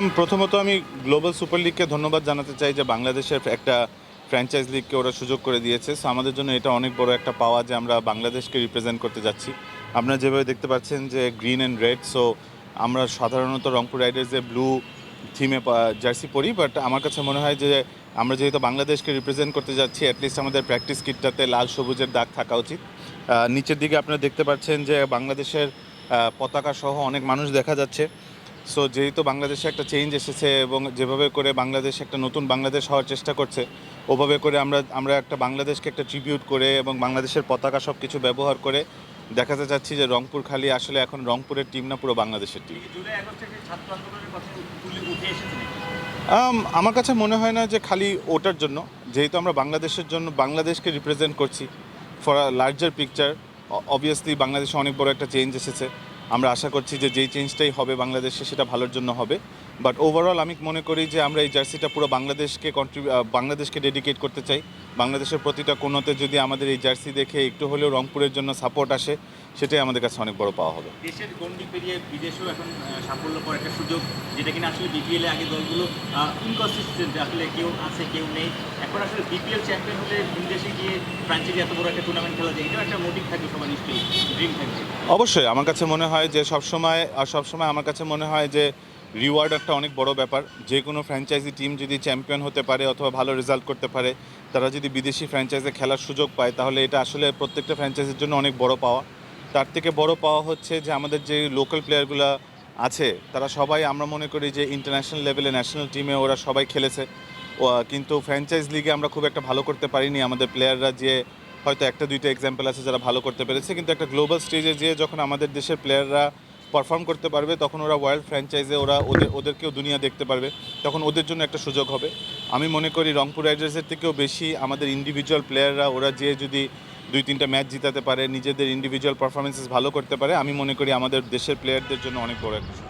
আম, প্রথমত আমি global super লিগকে ধন্যবাদ জানাতে চাই যে বাংলাদেশের একটা ফ্র্যাঞ্চাইজ লিগকে ওরা সুযোগ করে দিয়েছে। সো আমাদের জন্য এটা অনেক বড় একটা পাওয়া যে আমরা বাংলাদেশকে রিপ্রেজেন্ট করতে যাচ্ছি। আপনারা যেভাবে দেখতে পাচ্ছেন যে গ্রিন অ্যান্ড রেড সো আমরা সাধারণত রংপুর রাইডার্সের ব্লু থিমে জার্সি পরি বাট আমার কাছে মনে হয় যে আমরা যেহেতু বাংলাদেশকে রিপ্রেজেন্ট করতে যাচ্ছি অ্যাটলিস্ট আমাদের প্র্যাকটিস কিটটাতে লাল সবুজের দাগ থাকা উচিত। নিচের দিকে আপনারা দেখতে পাচ্ছেন যে বাংলাদেশের পতাকা সহ অনেক মানুষ দেখা যাচ্ছে। সো যেহেতু বাংলাদেশে একটা চেঞ্জ এসেছে এবং যেভাবে করে বাংলাদেশ একটা নতুন বাংলাদেশ হওয়ার চেষ্টা করছে ওভাবে করে আমরা আমরা একটা বাংলাদেশকে একটা ট্রিবিউট করে এবং বাংলাদেশের পতাকা সব কিছু ব্যবহার করে দেখাতে চাচ্ছি যে রংপুর খালি আসলে এখন রংপুরের টিম না পুরো বাংলাদেশের টিম? আম, আমার কাছে মনে হয় না যে খালি ওটার জন্য যেহেতু আমরা বাংলাদেশের জন্য বাংলাদেশকে রিপ্রেজেন্ট করছি for a larger picture obviously বাংলাদেশে অনেক বড় একটা চেঞ্জ এসেছে আমরা আশা করছি যে যেই চেঞ্জটাই হবে বাংলাদেশে সেটা ভালোর জন্য হবে। বাট ওভারঅল আমি মনে করি যে আমরা এই জার্সিটা পুরো বাংলাদেশকে কন্ট্রিবি বাংলাদেশকে ডেডিকেট করতে চাই। বাংলাদেশের প্রতিটা কোনোতে যদি আমাদের এই জার্সি দেখে একটু হলেও রংপুরের জন্য সাপোর্ট আসে সেটাই আমাদের কাছে অনেক বড় পাওয়া হবে। দেশের গন্ডি পেরিয়ে বিদেশেও এখন সাফল্য করার একটা সুযোগ যেটা কিনা আসলে বিপিএল আগে দলগুলো ইনকনসিস্টেন্ট আসলে কেউ আছে কেউ নেই। এখন আসলে বিপিএল চ্যাম্পিয়ন হলে বিদেশে গিয়ে ফ্রান্সিসি এত বড় একটা টুর্নামেন্ট খেলা যায় এটাও একটা মোটিভ থাকবে সবার নিশ্চয়ই ড্রিম থাকবে। অবশ্যই আমার কাছে মনে হয় যে সবসময় আর সবসময় আমার কাছে মনে হয় যে রিওয়ার্ড একটা অনেক বড় ব্যাপার। যে কোনো ফ্র্যাঞ্চাইজি টিম যদি চ্যাম্পিয়ন হতে পারে অথবা ভালো রেজাল্ট করতে পারে তারা যদি বিদেশি ফ্র্যাঞ্চাইজে খেলার সুযোগ পায় তাহলে এটা আসলে প্রত্যেকটা ফ্র্যাঞ্চাইজির জন্য অনেক বড় পাওয়া। তার থেকে বড় পাওয়া হচ্ছে যে আমাদের যে লোকাল প্লেয়ারগুলো আছে, তারা সবাই আমরা মনে করি যে ইন্টারন্যাশনাল লেভেলে ন্যাশনাল টিমে ওরা সবাই খেলেছে। কিন্তু ফ্র্যাঞ্চাইজ লিগে আমরা খুব একটা ভালো করতে পারিনি। আমাদের প্লেয়াররা যে হয়তো একটা, দুইটা এক্সাম্পল আছে যারা ভালো করতে পেরেছে, কিন্তু একটা গ্লোবাল স্টেজে যেয়ে যখন আমাদের দেশের প্লেয়াররা পারফর্ম করতে পারবে, তখন ওরা ওয়ার্ল্ড ফ্র্যাঞ্চাইজে ওরা ওদের, ওদেরকেও দুনিয়া দেখতে পারবে। তখন ওদের জন্য একটা সুযোগ হবে। আমি মনে করি রংপুর রাইডার্সের থেকেও বেশি আমাদের ইন্ডিভিজুয়াল প্লেয়াররা ওরা যে যদি দুই তিনটা ম্যাচ জিতাতে পারে, নিজেদের ইন্ডিভিজুয়াল পারফরমেন্সেস ভালো করতে পারে। আমি মনে করি আমাদের দেশের প্লেয়ারদের জন্য অনেক বড় একটা